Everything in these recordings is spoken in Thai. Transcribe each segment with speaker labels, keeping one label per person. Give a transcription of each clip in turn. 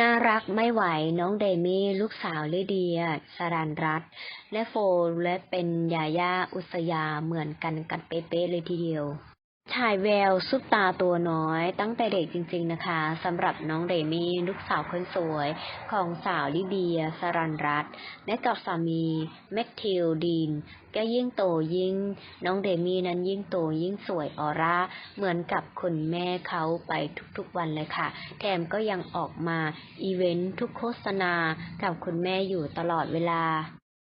Speaker 1: น่ารักไม่ไหวน้องเดมี่ลูกสาวลิเดียสรันรัตและโฟและเป็นยาย่าอุสยาเหมือนกันกันเป๊ะๆเลยทีเดียว ชายแววซุปตาตัวน้อย ตั้งแต่เด็กจริง ๆนะคะสำหรับน้องเดมี่ลูกสาวคนสวย ของสาวลิเดีย สรันรัตและกับสามีแมคทิลดีนก็ยิ่งโตยิ่ง น้องเดมี่นั้นยิ่งโตยิ่งสวยออร่า เหมือนกับคุณแม่เขาไปทุกๆวันเลยค่ะ แถมก็ยังออกมาอีเวนต์ทุกโฆษณากับคุณแม่อยู่ตลอดเวลา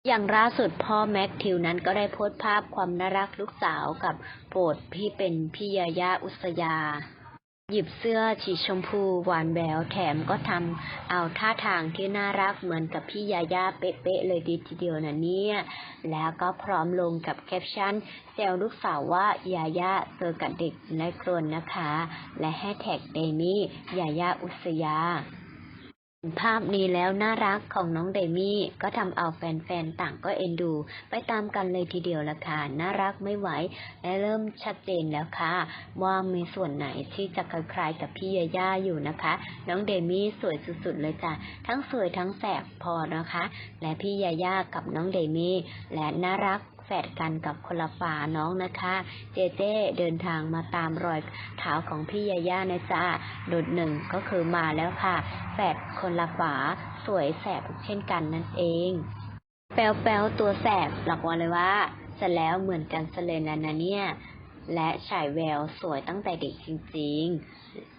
Speaker 1: อย่างล่าสุดพ่อแม็กทิวนั้นก็ได้โพสต์ภาพความน่ารักลูกสาวกับโปรดพี่เป็นพี่ยาย่าอุสยา หยิบเสื้อสีชมพูหวานแหววแถมก็ทำเอาท่าทางที่น่ารักเหมือนกับพี่ยาย่าเป๊ะๆเลยดีทีเดียวนะเนี่ย แล้วก็พร้อมลงกับแคปชั่นแซวลูกสาวว่ายาย่าเจอกับเด็กในกรนนะคะ และแฮชแท็กเดมี่ยาย่าอุสยา ภาพนี้แล้วน่ารักของน้องเดมี่ก็ทำเอาแฟนๆ ต่างก็เอ็นดู ไปตามกันเลยทีเดียวละค่ะน่ารักไม่ไหวและเริ่มชัดเจนแล้วค่ะ ว่ามีส่วนไหนที่จะคล้ายๆกับพี่ยาย่าอยู่นะคะ น้องเดมี่สวยสุดๆเลยจ้ะทั้งสวยทั้งแสบพอนะคะ และพี่ยาย่ากับน้องเดมี่และน่ารัก แฝดกันกับคนละฝาน้องนะคะ เจเจเดินทางมาตามรอยเท้าของพี่ยาย่านะจ๊ะโดดหนึ่งก็คือมาแล้วค่ะ แฝดคนละฝาสวยแสบเช่นกันนั่นเอง แปลวแปลวตัวแสบหลักวันเลยว่าจะแล้วเหมือนกันเสลยแล้วนะเนี่ย และฉายแววสวยตั้งแต่เด็กจริงๆ